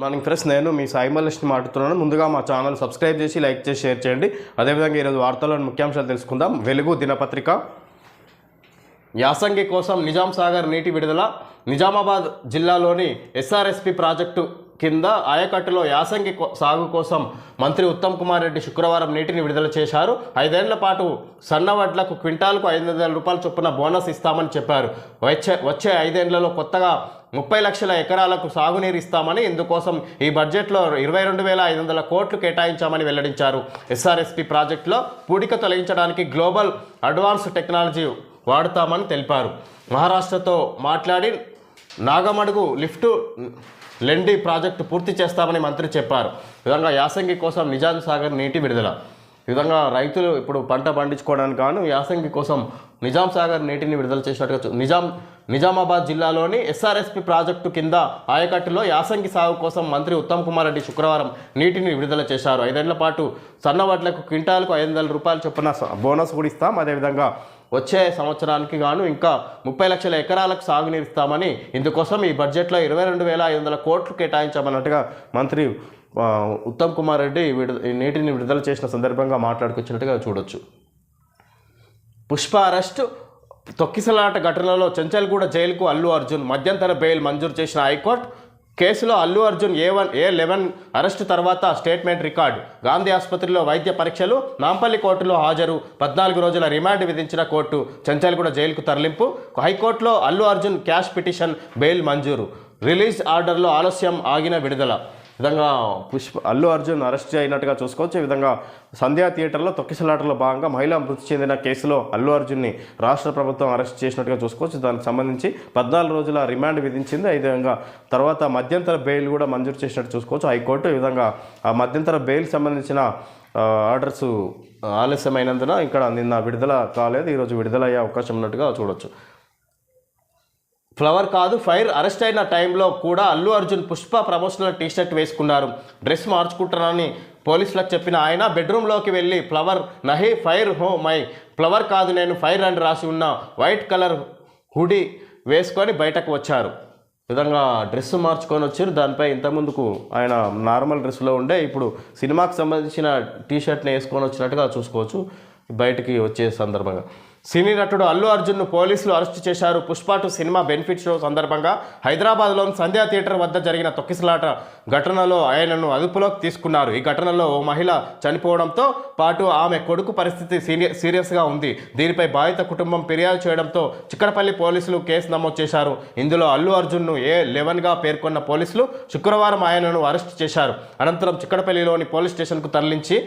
Morning friends నేను మీ సాయి మల్లేష్ని మాట్లాడుతున్నాను. ముందుగా మా ఛానల్ సబ్స్క్రైబ్ చేసి లైక్ చేసి షేర్ చేయండి. అదేవిధంగా ఈరోజు వార్తల్లోని ముఖ్యాంశాలు తెలుసుకుందాం. వెలుగు దినపత్రిక. యాసంగి కోసం నిజాం సాగర్ నీటి విడుదల. నిజామాబాద్ జిల్లాలోని ఎస్ఆర్ఎస్పి ప్రాజెక్టు కింద ఆయకట్టులో యాసంగి సాగు కోసం మంత్రి ఉత్తమ్ కుమార్ రెడ్డి శుక్రవారం నీటిని విడుదల చేశారు. ఐదేళ్ళ పాటు సన్నవడ్లకు క్వింటాల్కు ఐదు వందల రూపాయల చొప్పున బోనస్ ఇస్తామని చెప్పారు. వచ్చే వచ్చే ఐదేళ్ళలో కొత్తగా ముప్పై లక్షల ఎకరాలకు సాగునీరు ఇస్తామని ఇందుకోసం ఈ బడ్జెట్లో ఇరవై రెండు వేల ఐదు వందల కోట్లు కేటాయించామని వెల్లడించారు. ఎస్ఆర్ఎస్పి ప్రాజెక్టులో పూడిక తొలగించడానికి గ్లోబల్ అడ్వాన్స్ టెక్నాలజీ వాడుతామని తెలిపారు. మహారాష్ట్రతో మాట్లాడి నాగమడుగు లిఫ్టు లెండి ప్రాజెక్టు పూర్తి చేస్తామని మంత్రి చెప్పారు. విధంగా యాసంగి కోసం నిజాం సాగర్ నీటి విడుదల. ఈ విధంగా రైతులు ఇప్పుడు పంట పండించుకోవడానికి గాను యాసంగి కోసం నిజాం సాగర్ నీటిని విడుదల చేసినట్టుగా నిజాం నిజామాబాద్ జిల్లాలోని ఎస్ఆర్ఎస్పి ప్రాజెక్టు కింద ఆయకట్టులో యాసంగి సాగు కోసం మంత్రి ఉత్తమ్ కుమార్ రెడ్డి శుక్రవారం నీటిని విడుదల చేశారు. ఐదేళ్ళ పాటు సన్నవడ్లకు క్వింటాల్కు ఐదు వందల రూపాయలు చొప్పున బోనస్ కూడా ఇస్తాం. అదేవిధంగా వచ్చే సంవత్సరానికి గాను ఇంకా ముప్పై లక్షల ఎకరాలకు సాగునీరు ఇస్తామని ఇందుకోసం ఈ బడ్జెట్లో ఇరవై రెండు వేల ఐదు వందల కోట్లు కేటాయించామన్నట్టుగా మంత్రి ఉత్తమ్ కుమార్ రెడ్డి నీటిని విడుదల చేసిన సందర్భంగా మాట్లాడుకొచ్చినట్టుగా చూడొచ్చు. పుష్ప అరెస్ట్ తొక్కిసలాట ఘటనలో చెంచల్గూడ జైలుకు అల్లు అర్జున్ మధ్యంతర బెయిల్ మంజూరు చేసిన హైకోర్టు కేసులో Allu Arjun A one A eleven arrest తర్వాత స్టేట్మెంట్ రికార్డు. గాంధీ ఆసుపత్రిలో వైద్య పరీక్షలు నాంపల్లి కోర్టులో హాజరు పద్నాలుగు రోజుల రిమాండ్ విధించిన కోర్టు చెంచల్గూడ జైలుకు తరలింపు. హైకోర్టులో Allu Arjun quash petition bail మంజూరు. రిలీజ్ ఆర్డర్లో ఆలస్యం ఆగిన విడుదల. విధంగా పుష్ప అల్లు అర్జున్ అరెస్ట్ అయినట్టుగా చూసుకోవచ్చు. ఈ విధంగా సంధ్యా థియేటర్లో తొక్కిసలాటలో భాగంగా మహిళ మృతి చెందిన కేసులో అల్లు అర్జున్ని రాష్ట్ర ప్రభుత్వం అరెస్ట్ చేసినట్టుగా చూసుకోవచ్చు. దానికి సంబంధించి పద్నాలుగు రోజుల రిమాండ్ విధించింది. ఈ విధంగా తర్వాత మధ్యంతర బెయిల్ కూడా మంజూరు చేసినట్టు చూసుకోవచ్చు. హైకోర్టు ఈ విధంగా ఆ మధ్యంతర బెయిల్ సంబంధించిన ఆర్డర్స్ ఆలస్యమైనందున ఇక్కడ నిన్న విడుదల కాలేదు. ఈరోజు విడుదలయ్యే అవకాశం ఉన్నట్టుగా చూడొచ్చు. ఫ్లవర్ కాదు ఫైర్ అరెస్ట్ అయిన టైంలో కూడా Allu Arjun Pushpa promotional T shirt వేసుకున్నారు. డ్రెస్ మార్చుకుంటానని పోలీసులకు చెప్పిన ఆయన బెడ్రూమ్లోకి వెళ్ళి ఫ్లవర్ నహి ఫైర్ హో మై ఫ్లవర్ కాదు నేను ఫైర్ అని రాసి ఉన్న వైట్ కలర్ హుడీ వేసుకొని బయటకు వచ్చారు. విధంగా డ్రెస్ మార్చుకొని వచ్చారు. దానిపై ఇంతకుముందుకు ఆయన నార్మల్ డ్రెస్లో ఉండే ఇప్పుడు సినిమాకి సంబంధించిన టీ షర్ట్ని వేసుకొని వచ్చినట్టుగా చూసుకోవచ్చు. బయటికి వచ్చే సందర్భంగా. సినీ నటుడు అల్లు అర్జున్ను పోలీసులు అరెస్టు చేశారు. పుష్పాటు సినిమా బెనిఫిట్ షో సందర్భంగా హైదరాబాద్లోని సంధ్యా థియేటర్ వద్ద జరిగిన తొక్కిసలాట ఘటనలో ఆయనను అదుపులోకి తీసుకున్నారు. ఈ ఘటనలో ఓ మహిళ చనిపోవడంతో పాటు ఆమె కొడుకు పరిస్థితి సీరియస్గా ఉంది. దీనిపై బాధిత కుటుంబం ఫిర్యాదు చేయడంతో చిక్కడపల్లి పోలీసులు కేసు నమోదు చేశారు. ఇందులో అల్లు అర్జున్ను ఏ లెవెన్గా పేర్కొన్న పోలీసులు శుక్రవారం ఆయనను అరెస్ట్ చేశారు. అనంతరం చిక్కడపల్లిలోని పోలీస్ స్టేషన్కు తరలించి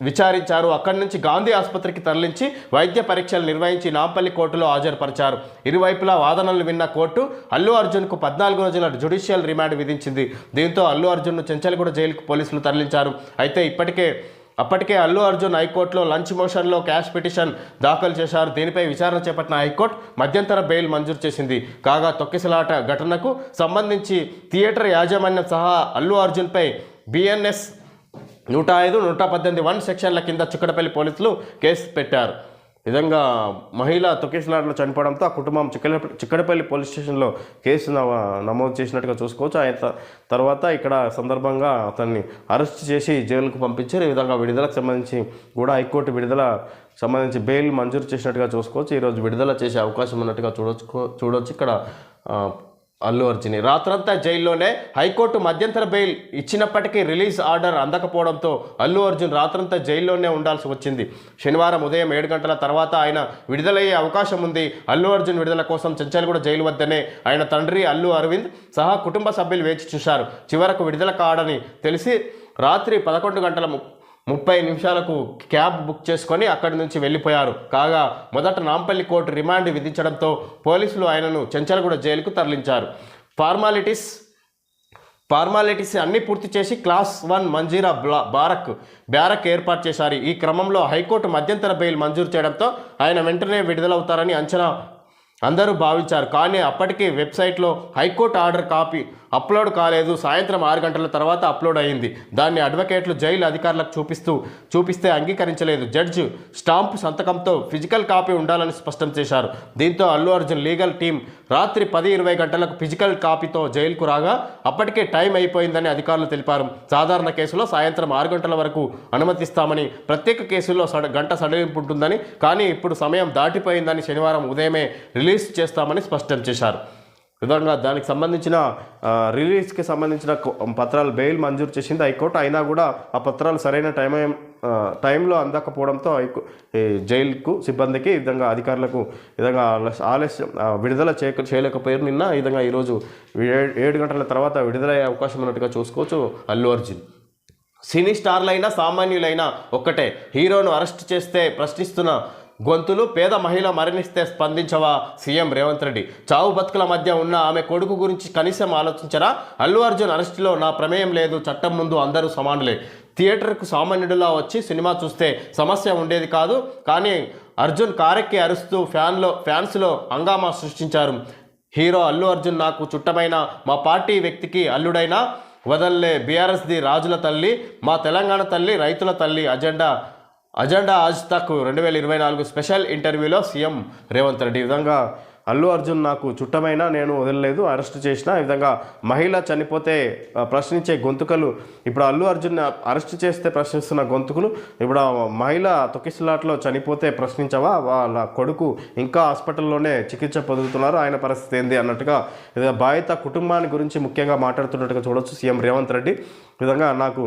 విచారించారు. అక్కడి నుంచి గాంధీ ఆసుపత్రికి తరలించి వైద్య పరీక్షలు నిర్వహించి నాంపల్లి కోర్టులో హాజరుపరిచారు. ఇరువైపులా వాదనలు విన్న కోర్టు అల్లు అర్జున్కు పద్నాలుగు రోజుల జ్యుడిషియల్ రిమాండ్ విధించింది. దీంతో అల్లు అర్జున్ను చెంచల్గూడ జైలుకు పోలీసులు తరలించారు. అయితే ఇప్పటికే అప్పటికే అల్లు అర్జున్ హైకోర్టులో లంచ్ మోషన్లో క్యాష్ పిటిషన్ దాఖలు చేశారు. దీనిపై విచారణ చేపట్టిన హైకోర్టు మధ్యంతర బెయిల్ మంజూరు చేసింది. కాగా తొక్కిసలాట ఘటనకు సంబంధించి థియేటర్ యాజమాన్యం సహా అల్లు అర్జున్పై బిఎన్ఎస్ నూట ఐదు నూట పద్దెనిమిది వన్ సెక్షన్ల కింద చిక్కడపల్లి పోలీసులు కేసు పెట్టారు. నిజంగా మహిళ తొక్కేసలాటలో చనిపోవడంతో ఆ కుటుంబం చిక్కల చిక్కడపల్లి పోలీస్ స్టేషన్లో కేసు నమోదు చేసినట్టుగా చూసుకోవచ్చు. ఆయన తర్వాత ఇక్కడ సందర్భంగా అతన్ని అరెస్ట్ చేసి జైలుకు పంపించారు. ఈ విధంగా విడుదలకు సంబంధించి కూడా హైకోర్టు విడుదల సంబంధించి బెయిల్ మంజూరు చేసినట్టుగా చూసుకోవచ్చు. ఈరోజు విడుదల చేసే అవకాశం ఉన్నట్టుగా చూడొచ్చు చూడొచ్చు. ఇక్కడ అల్లు అర్జున్. రాత్రంతా జైల్లోనే హైకోర్టు మధ్యంతర బెయిల్ ఇచ్చినప్పటికీ రిలీజ్ ఆర్డర్ అందకపోవడంతో అల్లు అర్జున్ రాత్రంతా జైల్లోనే ఉండాల్సి వచ్చింది. శనివారం ఉదయం ఏడు గంటల తర్వాత ఆయన విడుదలయ్యే అవకాశం ఉంది. అల్లు అర్జున్ విడుదల కోసం చెంచల్గూడ జైలు వద్దనే ఆయన తండ్రి అల్లు అరవింద్ సహా కుటుంబ సభ్యులు వేచి చూశారు. చివరకు విడుదల కాడని తెలిసి రాత్రి పదకొండు గంటల ము- ముప్పై నిమిషాలకు క్యాబ్ బుక్ చేసుకొని అక్కడి నుంచి వెళ్ళిపోయారు. కాగా మొదట నాంపల్లి కోర్టు రిమాండ్ విధించడంతో పోలీసులు ఆయనను చెంచలగూడ జైలుకు తరలించారు. ఫార్మాలిటీస్ ఫార్మాలిటీస్ అన్ని పూర్తి చేసి క్లాస్ వన్ మంజీరా బ్లా బారక్ బ్యారక్ ఏర్పాటు చేశారు. ఈ క్రమంలో హైకోర్టు మధ్యంతర బెయిల్ మంజూరు చేయడంతో ఆయన వెంటనే విడుదలవుతారని అంచనా అందరూ భావించారు. కానీ అప్పటికే వెబ్సైట్లో హైకోర్టు ఆర్డర్ కాపీ అప్లోడ్ కాలేదు. సాయంత్రం ఆరు గంటల తర్వాత అప్లోడ్ అయింది. దాన్ని అడ్వకేట్లు జైలు అధికారులకు చూపిస్తూ చూపిస్తే అంగీకరించలేదు. జడ్జి స్టాంపు సంతకంతో ఫిజికల్ కాపీ ఉండాలని స్పష్టం చేశారు. దీంతో అల్లు అర్జున్ లీగల్ టీం రాత్రి పది ఇరవై గంటలకు ఫిజికల్ కాపీతో జైలుకు రాగా అప్పటికే టైం అయిపోయిందని అధికారులు తెలిపారు. సాధారణ కేసులో సాయంత్రం ఆరు గంటల వరకు అనుమతిస్తామని ప్రత్యేక కేసుల్లో సడ గంట సడలింపు ఉంటుందని కానీ ఇప్పుడు సమయం దాటిపోయిందని శనివారం ఉదయమే రిలీజ్ రిలీజ్ చేస్తామని స్పష్టం చేశారు. విధంగా దానికి సంబంధించిన రిలీజ్కి సంబంధించిన పత్రాలు బెయిల్ మంజూరు చేసింది హైకోర్టు. అయినా కూడా ఆ పత్రాలు సరైన టైం టైంలో అందకపోవడంతో హైకో జైలుకు సిబ్బందికి ఈ విధంగా అధికారులకు విధంగా ఆలస్యం విడుదల చేయక చేయలేకపోయారు. నిన్న ఈ విధంగా ఈరోజు ఏ- ఏడు గంటల తర్వాత విడుదలయ్యే అవకాశం ఉన్నట్టుగా చూసుకోవచ్చు అల్లు అర్జున్. సినీ స్టార్లైనా సామాన్యులైనా ఒక్కటే. హీరోను అరెస్ట్ చేస్తే ప్రశ్నిస్తున్న గొంతులు పేద మహిళ మరణిస్తే స్పందించవా? సీఎం రేవంత్ రెడ్డి. చావు బతుకుల మధ్య ఉన్న ఆమె కొడుకు గురించి కనీసం ఆలోచించరా? అల్లు అర్జున్ అరెస్టులో నా ప్రమేయం లేదు చట్టం ముందు అందరూ సమానులే. థియేటర్కు సామాన్యుడిలా వచ్చి సినిమా చూస్తే సమస్య ఉండేది కాదు కానీ అర్జున్ కారెక్కి అరుస్తూ ఫ్యాన్లో ఫ్యాన్స్లో హంగామా సృష్టించారు. హీరో అల్లు అర్జున్ నాకు చుట్టమైన మా పార్టీ వ్యక్తికి అల్లుడైనా వదల్లే. బీఆర్ఎస్ది రాజుల తల్లి మా తెలంగాణ తల్లి రైతుల తల్లి అజెండా. అజెండా ఆజ్ తక్ రెండు వేల ఇరవై నాలుగు స్పెషల్ ఇంటర్వ్యూలో సీఎం రేవంత్ రెడ్డి. ఈ విధంగా అల్లు అర్జున్ నాకు చుట్టమైన నేను వదలలేదు అరెస్ట్ చేసిన ఈ విధంగా మహిళ చనిపోతే ప్రశ్నించే గొంతుకలు ఇప్పుడు అల్లు అర్జున్ అరెస్ట్ చేస్తే ప్రశ్నిస్తున్న గొంతుకులు ఇప్పుడు మహిళ తొక్కిసలాట్లో చనిపోతే ప్రశ్నించవా? వాళ్ళ కొడుకు ఇంకా హాస్పిటల్లోనే చికిత్స పొందుతున్నారు ఆయన పరిస్థితి ఏంది అన్నట్టుగా ఇది బాధిత కుటుంబాన్ని గురించి ముఖ్యంగా మాట్లాడుతున్నట్టుగా చూడొచ్చు సీఎం రేవంత్ రెడ్డి. విధంగా నాకు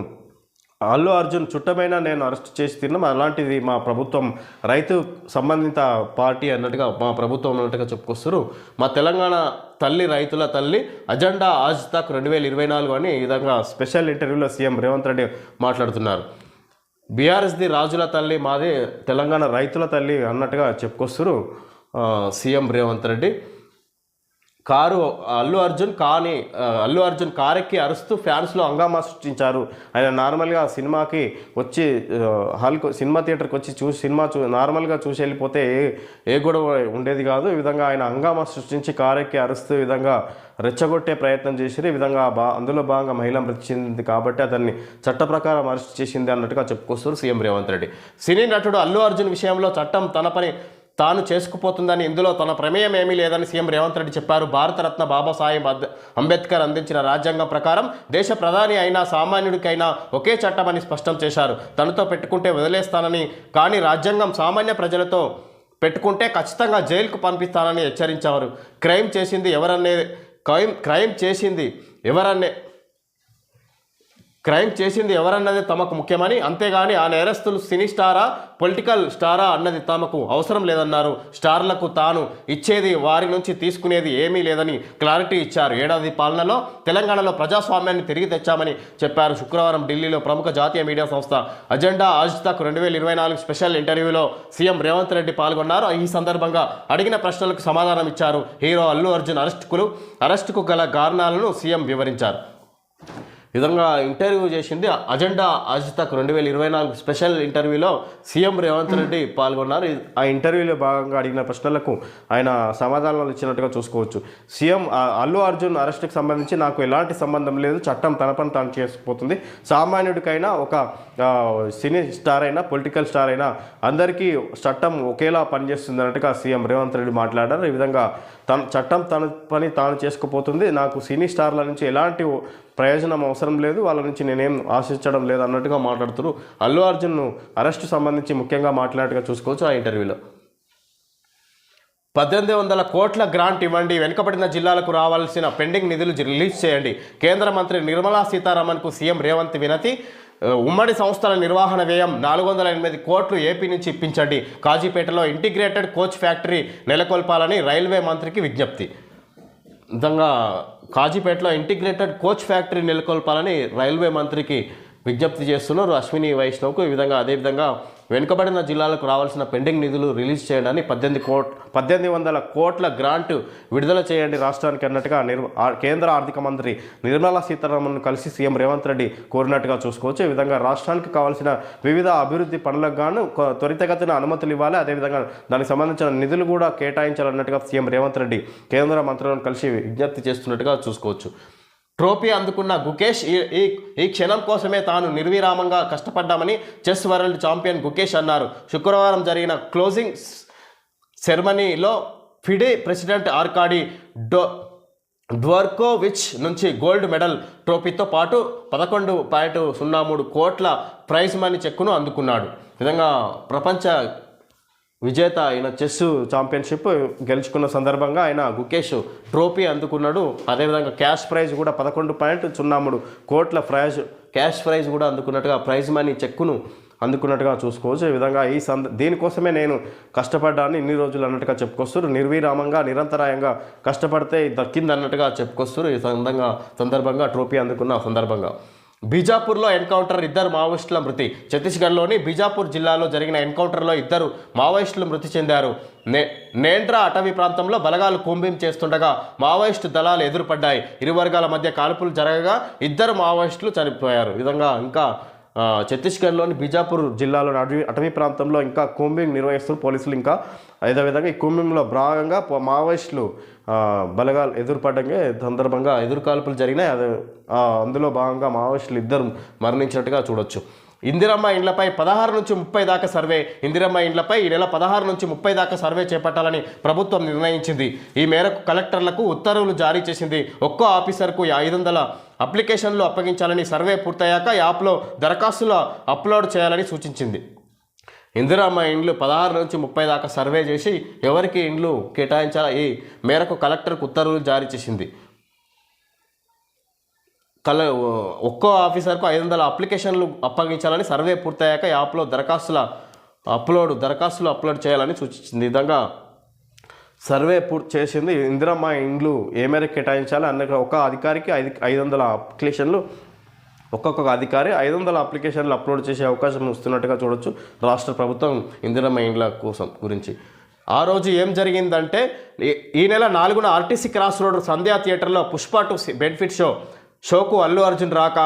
అల్లు అర్జున్ చుట్టమైన నేను అరెస్ట్ చేసి తిన్నాం అలాంటిది మా ప్రభుత్వం రైతు సంబంధిత పార్టీ అన్నట్టుగా మా ప్రభుత్వం అన్నట్టుగా చెప్పుకొస్తారు. మా తెలంగాణ తల్లి రైతుల తల్లి అజెండా ఆజ్ తక్ రెండు వేల ఇరవై నాలుగు అని ఈ విధంగా స్పెషల్ ఇంటర్వ్యూలో సీఎం రేవంత్ రెడ్డి మాట్లాడుతున్నారు. బీఆర్ఎస్ది రాజుల తల్లి మాది తెలంగాణ రైతుల తల్లి అన్నట్టుగా చెప్పుకొస్తారు సీఎం రేవంత్ రెడ్డి. కారు అల్లు అర్జున్ కానీ అల్లు అర్జున్ కారెక్కి అరుస్తూ ఫ్యాన్స్లో హంగామా సృష్టించారు. ఆయన నార్మల్గా సినిమాకి వచ్చి ఆ, హాల్కు సినిమా థియేటర్కి వచ్చి చూసి సినిమా చూ నార్మల్గా చూసి వెళ్ళిపోతే ఏ ఏ గొడవ ఉండేది కాదు. ఈ విధంగా ఆయన హంగామా సృష్టించి కారెక్కి అరుస్తూ ఈ విధంగా రెచ్చగొట్టే ప్రయత్నం చేసిరు. ఈ విధంగా బా అందులో భాగంగా మహిళ మృతి చెందింది కాబట్టి అతన్ని చట్ట ప్రకారం అరెస్ట్ చేసింది అన్నట్టుగా చెప్పుకొస్తారు సీఎం రేవంత్ రెడ్డి. సినీ నటుడు అల్లు అర్జున్ విషయంలో చట్టం తన పని తాను చేసుకుపోతుందని ఇందులో తన ప్రమేయం ఏమీ లేదని సీఎం రేవంత్ రెడ్డి చెప్పారు. భారతరత్న బాబాసాహెబ్ అంబేద్కర్ అందించిన రాజ్యాంగం ప్రకారం దేశ ప్రధాని అయినా సామాన్యుడికైనా ఒకే చట్టమని స్పష్టం చేశారు. తనతో పెట్టుకుంటే వదిలేస్తానని కానీ రాజ్యాంగం సామాన్య ప్రజలతో పెట్టుకుంటే ఖచ్చితంగా జైలుకు పంపిస్తానని హెచ్చరించారు క్రైమ్ చేసింది ఎవరనే క్రైమ్ క్రైమ్ చేసింది ఎవరనే క్రైమ్ చేసింది ఎవరన్నది తమకు ముఖ్యమని అంతేగాని ఆ నేరస్తులు సినీ స్టారా పొలిటికల్ స్టారా అన్నది తమకు అవసరం లేదన్నారు. స్టార్లకు తాను ఇచ్చేది వారి నుంచి తీసుకునేది ఏమీ లేదని క్లారిటీ ఇచ్చారు. ఏడాది పాలనలో తెలంగాణలో ప్రజాస్వామ్యాన్ని తిరిగి తెచ్చామని చెప్పారు. శుక్రవారం ఢిల్లీలో ప్రముఖ జాతీయ మీడియా సంస్థ అజెండా ఆజ్ తక్ రెండు వేల ఇరవై నాలుగు స్పెషల్ ఇంటర్వ్యూలో సీఎం రేవంత్ రెడ్డి పాల్గొన్నారు. ఈ సందర్భంగా అడిగిన ప్రశ్నలకు సమాధానం ఇచ్చారు హీరో అల్లు అర్జున్ అరెస్టుకు అరెస్టుకు గల కారణాలను సీఎం వివరించారు. విధంగా ఇంటర్వ్యూ చేసింది అజెండా అజితక్ రెండు వేల ఇరవై నాలుగు స్పెషల్ ఇంటర్వ్యూలో సీఎం రేవంత్ రెడ్డి పాల్గొన్నారు. ఆ ఇంటర్వ్యూలో భాగంగా అడిగిన ప్రశ్నలకు ఆయన సమాధానాలు ఇచ్చినట్టుగా చూసుకోవచ్చు. సీఎం అల్లు అర్జున్ అరెస్ట్కి సంబంధించి నాకు ఎలాంటి సంబంధం లేదు. చట్టం తన పని తాను చేసుకుపోతుంది. సామాన్యుడికైనా ఒక సినీ స్టార్ అయినా పొలిటికల్ స్టార్ అయినా అందరికీ చట్టం ఒకేలా పనిచేస్తుంది అన్నట్టుగా సీఎం రేవంత్ రెడ్డి మాట్లాడారు. ఈ విధంగా తన చట్టం తన పని తాను చేసుకుపోతుంది. నాకు సినీ స్టార్ల నుంచి ఎలాంటి ప్రయోజనం అవసరం లేదు వాళ్ళ నుంచి నేనేం ఆశించడం లేదు అన్నట్టుగా మాట్లాడుతున్నారు. అల్లు అర్జున్ను అరెస్టు సంబంధించి ముఖ్యంగా మాట్లాడినట్టుగా చూసుకోవచ్చు ఆ ఇంటర్వ్యూలో. పద్దెనిమిది వందల కోట్ల గ్రాంట్ ఇవ్వండి వెనుకబడిన జిల్లాలకు రావాల్సిన పెండింగ్ నిధులు రిలీజ్ చేయండి. కేంద్ర మంత్రి నిర్మలా సీతారామన్కు సీఎం రేవంత్ వినతి ఉమ్మడి సంస్థల నిర్వహణ వ్యయం నాలుగు వందల ఎనిమిది కోట్లు ఏపీ నుంచి ఇప్పించండి. కాజీపేటలో ఇంటిగ్రేటెడ్ కోచ్ ఫ్యాక్టరీ నెలకొల్పాలని రైల్వే మంత్రికి విజ్ఞప్తి. విధంగా కాజీపేటలో ఇంటిగ్రేటెడ్ కోచ్ ఫ్యాక్టరీ నెలకొల్పాలని రైల్వే మంత్రికి విజ్ఞప్తి చేస్తున్నారు. అశ్విని వైష్ణవ్కు ఈ విధంగా అదేవిధంగా వెనుకబడిన జిల్లాలకు రావాల్సిన పెండింగ్ నిధులు రిలీజ్ చేయండి. పద్దెనిమిది కోట్ పద్దెనిమిది వందల కోట్ల గ్రాంట్ విడుదల చేయండి రాష్ట్రానికి అన్నట్టుగా నిర్ కేంద్ర ఆర్థిక మంత్రి నిర్మలా సీతారామన్ కలిసి సీఎం రేవంత్ రెడ్డి కోరినట్టుగా చూసుకోవచ్చు. ఈ విధంగా రాష్ట్రానికి కావాల్సిన వివిధ అభివృద్ధి పనులకు గాను త్వరితగతిన అనుమతులు ఇవ్వాలి. అదేవిధంగా దానికి సంబంధించిన నిధులు కూడా కేటాయించాలన్నట్టుగా సీఎం రేవంత్ రెడ్డి కేంద్ర మంత్రులను కలిసి విజ్ఞప్తి చేస్తున్నట్టుగా చూసుకోవచ్చు. ట్రోఫీ అందుకున్న గుకేష్ ఈ ఈ ఈ క్షణం కోసమే తాను నిర్విరామంగా కష్టపడ్డామని చెస్ వరల్డ్ ఛాంపియన్ గుకేష్ అన్నారు. శుక్రవారం జరిగిన క్లోజింగ్ సెరమనీలో ఫిడే ప్రెసిడెంట్ ఆర్కాడి డో డ్వర్కోవిచ్ నుంచి గోల్డ్ మెడల్ ట్రోఫీతో పాటు పదకొండు పాయింట్ సున్నా మూడు కోట్ల ప్రైజ్ మనీ చెక్కును అందుకున్నాడు. నిజంగా విధంగా ప్రపంచ విజేత ఆయన చెస్ ఛాంపియన్షిప్ గెలుచుకున్న సందర్భంగా ఆయన గుకేష్ ట్రోఫీ అందుకున్నాడు. అదేవిధంగా క్యాష్ ప్రైజ్ కూడా పదకొండు పాయింట్ సున్నా మూడు కోట్ల ప్రైజ్ క్యాష్ ప్రైజ్ కూడా అందుకున్నట్టుగా ప్రైజ్ మనీ చెక్కును అందుకున్నట్టుగా చూసుకోవచ్చు. ఈ విధంగా ఈ సంద దీనికోసమే నేను కష్టపడ్డాను ఇన్ని రోజులు అన్నట్టుగా చెప్పుకొస్తారు నిర్విరామంగా నిరంతరాయంగా కష్టపడితే దక్కింది అన్నట్టుగా చెప్పుకొస్తారు ఈ సందంగా సందర్భంగా ట్రోఫీ అందుకున్న సందర్భంగా. బీజాపూర్లో ఎన్కౌంటర్ ఇద్దరు మావోయిస్టుల మృతి. ఛత్తీస్గఢ్లోని బీజాపూర్ జిల్లాలో జరిగిన ఎన్కౌంటర్లో ఇద్దరు మావోయిస్టులు మృతి చెందారు. నే నేండ్రా అటవీ ప్రాంతంలో బలగాలు కూంబిం చేస్తుండగా మావోయిస్టు దళాలు ఎదురుపడ్డాయి. ఇరు వర్గాల మధ్య కాల్పులు జరగగా ఇద్దరు మావోయిస్టులు చనిపోయారు. విధంగా ఇంకా ఛత్తీస్గఢ్లోని బీజాపూర్ జిల్లాలోని అటవీ అటవీ ప్రాంతంలో ఇంకా కూంబింగ్ నిర్వహిస్తున్న పోలీసులు ఇంకా అదేవిధంగా ఈ కూంబింగ్లో భాగంగా మావోయిస్టులు బలగాలు ఎదురుపడ్డంగా సందర్భంగా ఎదురుకాల్పులు జరిగినాయి. అదే అందులో భాగంగా మావోయిస్టులు ఇద్దరు మరణించినట్టుగా చూడొచ్చు. ఇందిరమ్మ ఇండ్లపై పదహారు నుంచి ముప్పై దాకా సర్వే. ఇందిరమ్మ ఇండ్లపై ఈ నెల పదహారు నుంచి ముప్పై దాకా సర్వే చేపట్టాలని ప్రభుత్వం నిర్ణయించింది. ఈ మేరకు కలెక్టర్లకు ఉత్తర్వులు జారీ చేసింది. ఒక్కో ఆఫీసర్కు ఐదు వందల అప్లికేషన్లు అప్పగించాలని సర్వే పూర్తయ్యాక యాప్లో దరఖాస్తులు అప్లోడ్ చేయాలని సూచించింది. ఇందిరమ్మ ఇండ్లు పదహారు నుంచి ముప్పై దాకా సర్వే చేసి ఎవరికి ఇండ్లు కేటాయించాలా? ఈ మేరకు కలెక్టర్కు ఉత్తర్వులు జారీ చేసింది. కల ఒక్కో ఆఫీసర్కు ఐదు వందల అప్లికేషన్లు అప్పగించాలని సర్వే పూర్తయ్యాక యాప్లో దరఖాస్తుల అప్లోడ్ దరఖాస్తులు అప్లోడ్ చేయాలని సూచించింది. ఈ విధంగా సర్వే పూర్తి చేసింది. ఇందిరమ్మ ఇండ్లు ఏ మేరకు కేటాయించాలి? అన్న ఒక అధికారికి ఐదు ఐదు వందల అప్లికేషన్లు ఒక్కొక్క అధికారి ఐదు వందల అప్లికేషన్లు అప్లోడ్ చేసే అవకాశం వస్తున్నట్టుగా చూడొచ్చు రాష్ట్ర ప్రభుత్వం ఇందిరమ్మ ఇండ్ల కోసం గురించి. ఆ రోజు ఏం జరిగిందంటే ఈ- ఈ నెల నాలుగున ఆర్టీసీ క్రాస్ రోడ్ సంధ్యా థియేటర్లో పుష్ప టు బెనిఫిట్ షో షోకు అల్లు అర్జున్ రాక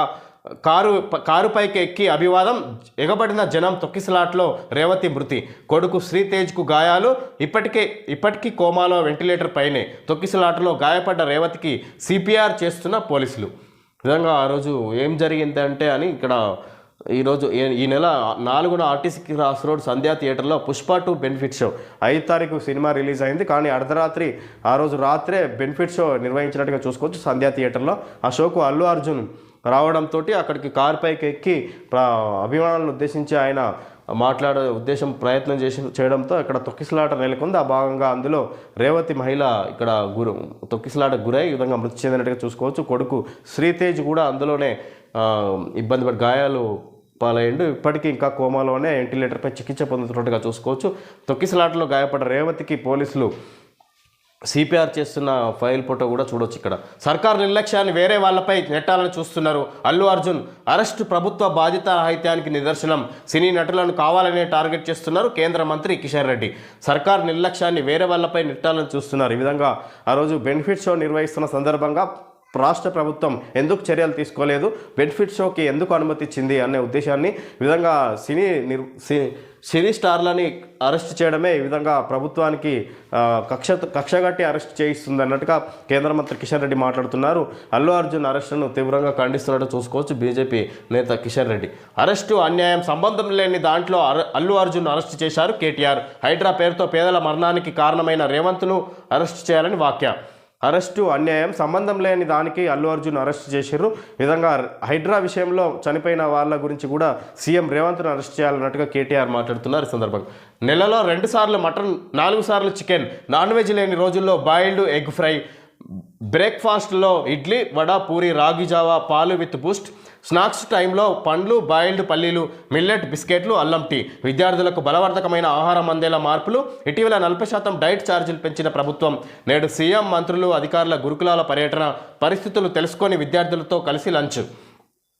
కారు కారుపైకి ఎక్కి అభివాదం ఎగబడిన జనం తొక్కిసలాట్లో రేవతి మృతి. కొడుకు శ్రీతేజ్కు గాయాలు ఇప్పటికే ఇప్పటికీ కోమాలో వెంటిలేటర్ పైనే తొక్కిసలాటలో గాయపడ్డ రేవతికి సిపిఆర్ చేస్తున్న పోలీసులు. నిజంగా ఆ రోజు ఏం జరిగిందంటే అని ఇక్కడ ఈరోజు ఈ నెల నాలుగున ఆర్టీసీ క్రాస్ రోడ్ సంధ్యా థియేటర్లో పుష్ప టూ బెనిఫిట్ షో. ఐదు తారీఖు సినిమా రిలీజ్ అయింది. కానీ అర్ధరాత్రి ఆ రోజు రాత్రే బెనిఫిట్ షో నిర్వహించినట్టుగా చూసుకోవచ్చు సంధ్యా థియేటర్లో. ఆ షోకు అల్లు అర్జున్ రావడంతో అక్కడికి కార్ పైకి ఎక్కి అభిమానులను ఉద్దేశించి ఆయన మాట్లాడే ఉద్దేశం ప్రయత్నం చేసి చేయడంతో ఇక్కడ తొక్కిసలాట నెలకొంది. ఆ భాగంగా అందులో రేవతి మహిళ ఇక్కడ గురు తొక్కిసలాట గురై ఈ విధంగా మృతి చెందినట్టుగా చూసుకోవచ్చు. కొడుకు శ్రీతేజ్ కూడా అందులోనే ఇబ్బంది పడి గాయాలు పాలయ్యండు. ఇప్పటికీ ఇంకా కోమాలోనే వెంటిలేటర్పై చికిత్స పొందుతున్నట్టుగా చూసుకోవచ్చు. తొక్కిసలాటలో గాయపడ్డ రేవతికి పోలీసులు సిపిఆర్ చేస్తున్న ఫైల్ ఫోటో కూడా చూడొచ్చు ఇక్కడ. సర్కార్ నిర్లక్ష్యాన్ని వేరే వాళ్ళపై నెట్టాలని చూస్తున్నారు. అల్లు అర్జున్ అరెస్టు ప్రభుత్వ బాధ్యత రాహిత్యానికి నిదర్శనం. సినీ నటులను కావాలనే టార్గెట్ చేస్తున్నారు కేంద్ర మంత్రి కిషన్ రెడ్డి. సర్కార్ నిర్లక్ష్యాన్ని వేరే వాళ్ళపై నెట్టాలని చూస్తున్నారు. ఈ విధంగా ఆ రోజు బెనిఫిట్ షో నిర్వహిస్తున్న సందర్భంగా రాష్ట్ర ప్రభుత్వం ఎందుకు చర్యలు తీసుకోలేదు? బెనిఫిట్ షోకి ఎందుకు అనుమతి ఇచ్చింది అనే ఉద్దేశాన్ని విధంగా సినీ నిర్ సి- సినీ స్టార్లని అరెస్ట్ చేయడమే ఈ విధంగా ప్రభుత్వానికి కక్ష కక్షగట్టి అరెస్ట్ చేయిస్తుంది అన్నట్టుగా కేంద్ర మంత్రి కిషన్ రెడ్డి మాట్లాడుతున్నారు. అల్లు అర్జున్ అరెస్టును తీవ్రంగా ఖండిస్తున్నట్టు చూసుకోవచ్చు బీజేపీ నేత కిషన్ రెడ్డి. అరెస్టు అన్యాయం సంబంధం లేని దాంట్లో అల్లు అర్జున్ అరెస్ట్ చేశారు కేటీఆర్. హైడ్రా పేరుతో పేదల మరణానికి కారణమైన రేవంత్ను అరెస్ట్ చేయాలని వాక్య. అరెస్టు అన్యాయం సంబంధం లేని దానికి అల్లు అర్జున్ అరెస్ట్ చేశారు విధంగా హైడ్రా విషయంలో చనిపోయిన వాళ్ళ గురించి కూడా సీఎం రేవంత్ను అరెస్ట్ చేయాలన్నట్టుగా కేటీఆర్ మాట్లాడుతున్నారు ఈ సందర్భంగా. నెలలో రెండు సార్లు మటన్ నాలుగు సార్లు చికెన్ నాన్ వెజ్ లేని రోజుల్లో బాయిల్డ్ ఎగ్ ఫ్రై బ్రేక్ఫాస్ట్లో ఇడ్లీ వడ పూరి రాగి జావా పాలు విత్ బూస్ట్ స్నాక్స్ టైంలో పండ్లు బాయిల్డ్ పల్లీలు మిల్లెట్ బిస్కెట్లు అల్లం టీ. విద్యార్థులకు బలవర్ధకమైన ఆహారం అందేలా మార్పులు ఇటీవల నలభై శాతం డైట్ ఛార్జీలు పెంచిన ప్రభుత్వం. నేడు సీఎం మంత్రులు అధికారుల గురుకులాల పర్యటన పరిస్థితులు తెలుసుకొని విద్యార్థులతో కలిసి లంచ్.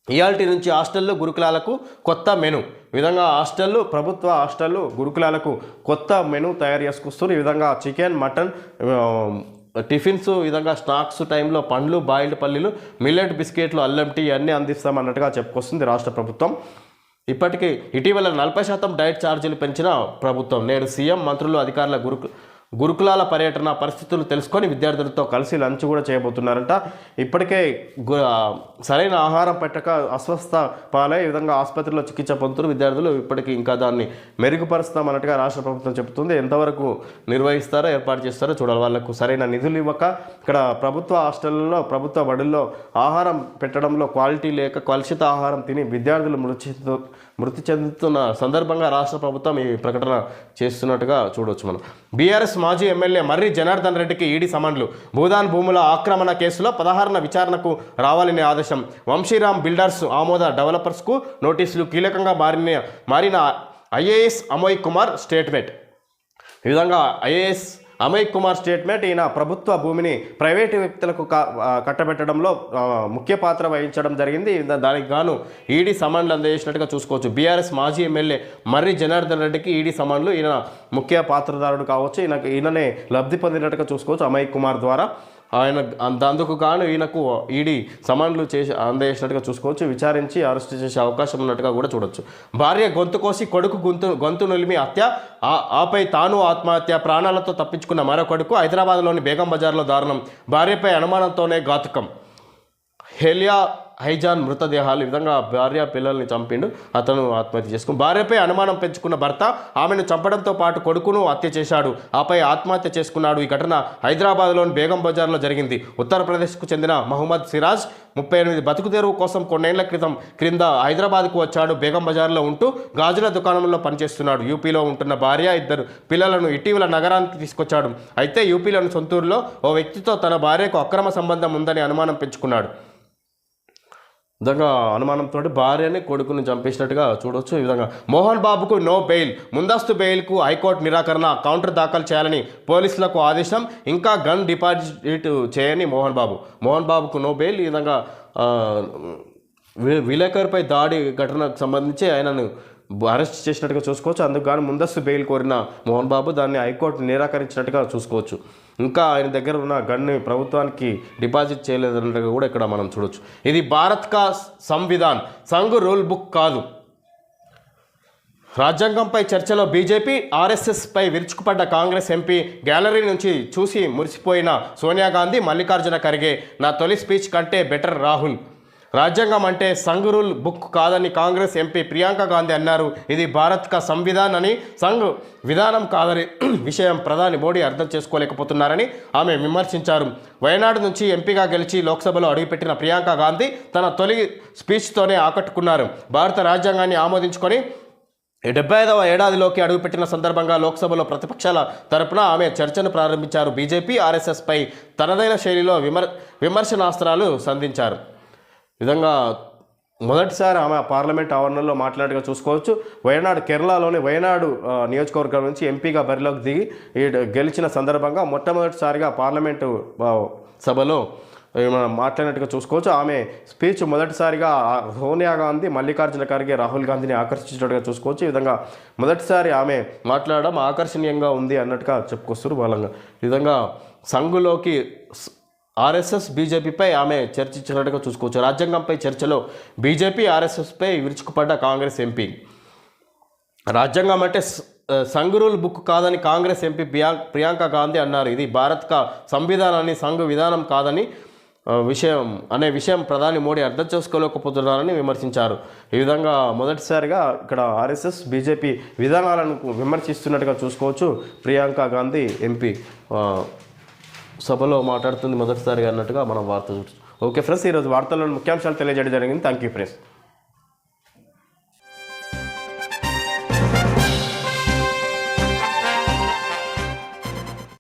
ఇయాల్టీ నుంచి హాస్టళ్ళు గురుకులాలకు కొత్త మెను. ఈ విధంగా హాస్టళ్ళు ప్రభుత్వ హాస్టళ్ళు గురుకులాలకు కొత్త మెను తయారు చేసుకొస్తున్నారు. ఈ విధంగా చికెన్ మటన్ టిఫిన్స్ విధంగా స్నాక్స్ టైంలో పండ్లు బాయిల్డ్ పల్లీలు మిల్లెట్ బిస్కెట్లు అల్లం టీ అన్నీ అందిస్తాం అన్నట్టుగా చెప్పుకొస్తుంది రాష్ట్ర ప్రభుత్వం. ఇప్పటికీ ఇటీవల నలభై శాతం డైట్ ఛార్జీలు పెంచిన ప్రభుత్వం. నేడు సీఎం మంత్రులు అధికారుల గురు గురుకులాల పర్యటన పరిస్థితులు తెలుసుకొని విద్యార్థులతో కలిసి లంచ్ కూడా చేయబోతున్నారంట. ఇప్పటికే గు- సరైన ఆహారం పెట్టక అస్వస్థ పాలై ఈ విధంగా ఆసుపత్రిలో చికిత్స పొందుతున్న విద్యార్థులు ఇప్పటికీ ఇంకా దాన్ని మెరుగుపరుస్తాం అన్నట్టుగా రాష్ట్ర ప్రభుత్వం చెబుతుంది. ఎంతవరకు నిర్వహిస్తారో ఏర్పాటు చేస్తారో చూడాలి. వాళ్ళకు సరైన నిధులు ఇవ్వక ఇక్కడ ప్రభుత్వ హాస్టల్లో ప్రభుత్వ బడుల్లో ఆహారం పెట్టడంలో క్వాలిటీ లేక కలుషిత ఆహారం తిని విద్యార్థులు మృతి మృతి చెందుతున్న సందర్భంగా రాష్ట్ర ప్రభుత్వం ఈ ప్రకటన చేస్తున్నట్టుగా చూడవచ్చు మనం. బీఆర్ఎస్ మాజీ ఎమ్మెల్యే మర్రి జనార్దన్ రెడ్డికి ఈడీ సమన్లు. భూదాన్ భూముల ఆక్రమణ కేసులో పదహారున విచారణకు రావాలనే ఆదేశం. వంశీరామ్ బిల్డర్స్ ఆమోద డెవలపర్స్కు నోటీసులు కీలకంగా మారిన మారిన ఐఏఎస్ అమోయ్ కుమార్ స్టేట్మెంట్. ఈ విధంగా ఐఏఎస్ అమయ్ కుమార్ స్టేట్మెంట్ ఈయన ప్రభుత్వ భూమిని ప్రైవేటు వ్యక్తులకు కట్టబెట్టడంలో ముఖ్య పాత్ర వహించడం జరిగింది. దానికి గాను ఈడీ సమన్లు అందజేసినట్టుగా చూసుకోవచ్చు. బీఆర్ఎస్ మాజీ ఎమ్మెల్యే మర్రి జనార్దన్ రెడ్డికి ఈడీ సమన్లు ఈయన ముఖ్య పాత్రధారుడు కావచ్చు. ఈయన ఈయననే లబ్ధి పొందినట్టుగా చూసుకోవచ్చు అమయ్ కుమార్ ద్వారా. ఆయన అందుకు గాను ఈయనకు ఈడీ సమన్లు చేసి అందజేసినట్టుగా చూసుకోవచ్చు విచారించి అరెస్ట్ చేసే అవకాశం ఉన్నట్టుగా కూడా చూడొచ్చు. భార్య గొంతు కోసి కొడుకు గొంతు గొంతు నులిమి హత్య ఆపై తాను ఆత్మహత్య ప్రాణాలతో తప్పించుకున్న మరో కొడుకు హైదరాబాద్లోని బేగం బజార్లో దారుణం. భార్యపై అనుమానంతోనే ఘాతుకం. హెలియా హైజాన్ మృతదేహాలు ఈ విధంగా భార్య పిల్లల్ని చంపిండు అతను ఆత్మహత్య చేసుకుని భార్యపై అనుమానం పెంచుకున్న భర్త ఆమెను చంపడంతో పాటు కొడుకును హత్య చేశాడు. ఆపై ఆత్మహత్య చేసుకున్నాడు. ఈ ఘటన హైదరాబాద్లోని బేగం బజార్లో జరిగింది. ఉత్తరప్రదేశ్కు చెందిన మహమ్మద్ సిరాజ్ ముప్పై ఎనిమిది బతుకు తెరువు కోసం కొన్నేళ్ళ క్రితం క్రింద హైదరాబాద్కు వచ్చాడు. బేగం బజార్లో ఉంటూ గాజుల దుకాణంలో పనిచేస్తున్నాడు. యూపీలో ఉంటున్న భార్య ఇద్దరు పిల్లలను ఇటీవల నగరానికి తీసుకొచ్చాడు. అయితే యూపీలోని సొంతూరులో ఓ వ్యక్తితో తన భార్యకు అక్రమ సంబంధం ఉందని అనుమానం పెంచుకున్నాడు. విధంగా అనుమానంతో భార్యని కొడుకుని చంపేసినట్టుగా చూడొచ్చు. ఈ విధంగా మోహన్ బాబుకు నో బెయిల్ ముందస్తు బెయిల్కు హైకోర్టు నిరాకరణ కౌంటర్ దాఖలు చేయాలని పోలీసులకు ఆదేశం. ఇంకా గన్ డిపాజిట్ చేయని మోహన్ బాబు. మోహన్ బాబుకు నో బెయిల్ ఈ విధంగా విలేకరుపై దాడి ఘటనకు సంబంధించి ఆయనను అరెస్ట్ చేసినట్టుగా చూసుకోవచ్చు. అందుకు గాను ముందస్తు బెయిల్ కోరిన మోహన్ బాబు దాన్ని హైకోర్టు నిరాకరించినట్టుగా చూసుకోవచ్చు. ఇంకా ఆయన దగ్గర ఉన్న గన్ను ప్రభుత్వానికి డిపాజిట్ చేయలేదన్నట్టుగా కూడా ఇక్కడ మనం చూడొచ్చు. ఇది భారత్ కా సంవిధాన్ సంఘ్ రూల్ బుక్ కాదు. రాజ్యాంగంపై చర్చలో బీజేపీ ఆర్ఎస్ఎస్పై విరుచుకుపడ్డ కాంగ్రెస్ ఎంపీ గ్యాలరీ నుంచి చూసి మురిసిపోయిన సోనియా గాంధీ మల్లికార్జున ఖర్గే. నా తొలి స్పీచ్ కంటే బెటర్ రాహుల్. రాజ్యాంగం అంటే సంఘ్ రూల్ బుక్ కాదని కాంగ్రెస్ ఎంపీ ప్రియాంక గాంధీ అన్నారు. ఇది భారత్ కా సంవిధాన్ అని సంఘ్ విధానం కాదని విషయం ప్రధాని మోడీ అర్థం చేసుకోలేకపోతున్నారని ఆమె విమర్శించారు. వయనాడు నుంచి ఎంపీగా గెలిచి లోక్సభలో అడుగుపెట్టిన ప్రియాంక గాంధీ తన తొలి స్పీచ్తోనే ఆకట్టుకున్నారు. భారత రాజ్యాంగాన్ని ఆమోదించుకొని డెబ్బై ఐదవ ఏడాదిలోకి అడుగుపెట్టిన సందర్భంగా లోక్సభలో ప్రతిపక్షాల తరపున ఆమె చర్చను ప్రారంభించారు. బీజేపీ ఆర్ఎస్ఎస్పై తనదైన శైలిలో విమర్ విమర్శనాస్త్రాలు సంధించారు. విధంగా మొదటిసారి ఆమె పార్లమెంట్ ఆవరణలో మాట్లాడగా చూసుకోవచ్చు. వయనాడు కేరళలోని వయనాడు నియోజకవర్గం నుంచి ఎంపీగా బరిలోకి దిగి ఈ గెలిచిన సందర్భంగా మొట్టమొదటిసారిగా పార్లమెంటు సభలో మనం మాట్లాడినట్టుగా చూసుకోవచ్చు. ఆమె స్పీచ్ మొదటిసారిగా సోనియా గాంధీ మల్లికార్జున ఖర్గే రాహుల్ గాంధీని ఆకర్షించినట్టుగా చూసుకోవచ్చు. ఈ విధంగా మొదటిసారి ఆమె మాట్లాడడం ఆకర్షణీయంగా ఉంది అన్నట్టుగా చెప్పుకొస్తారు బలంగా ఈ విధంగా సంఘులోకి ఆర్ఎస్ఎస్ బీజేపీపై ఆమె చర్చించినట్టుగా చూసుకోవచ్చు. రాజ్యాంగంపై చర్చలో బీజేపీ ఆర్ఎస్ఎస్పై విరుచుకుపడ్డ కాంగ్రెస్ ఎంపీ. రాజ్యాంగం అంటే సంఘ్ రూల్ బుక్ కాదని కాంగ్రెస్ ఎంపీ ప్రియాంక గాంధీ అన్నారు. ఇది భారత్ కా సంవిధానాన్ని సంఘ విధానం కాదని విషయం అనే విషయం ప్రధాని మోడీ అర్థం చేసుకోలేకపోతున్నారని విమర్శించారు. ఈ విధంగా మొదటిసారిగా ఇక్కడ ఆర్ఎస్ఎస్ బీజేపీ విధానాలను విమర్శిస్తున్నట్టుగా చూసుకోవచ్చు ప్రియాంక గాంధీ ఎంపీ. సభలో మాట్లాడుతుంది మొదటిసారిగా అన్నట్టుగా మనం వార్త చూడొచ్చు. ఓకే ఫ్రెండ్స్ ఈరోజు వార్తల్లో ముఖ్యాంశాలు తెలియజేయడం జరిగింది. Thank you friends.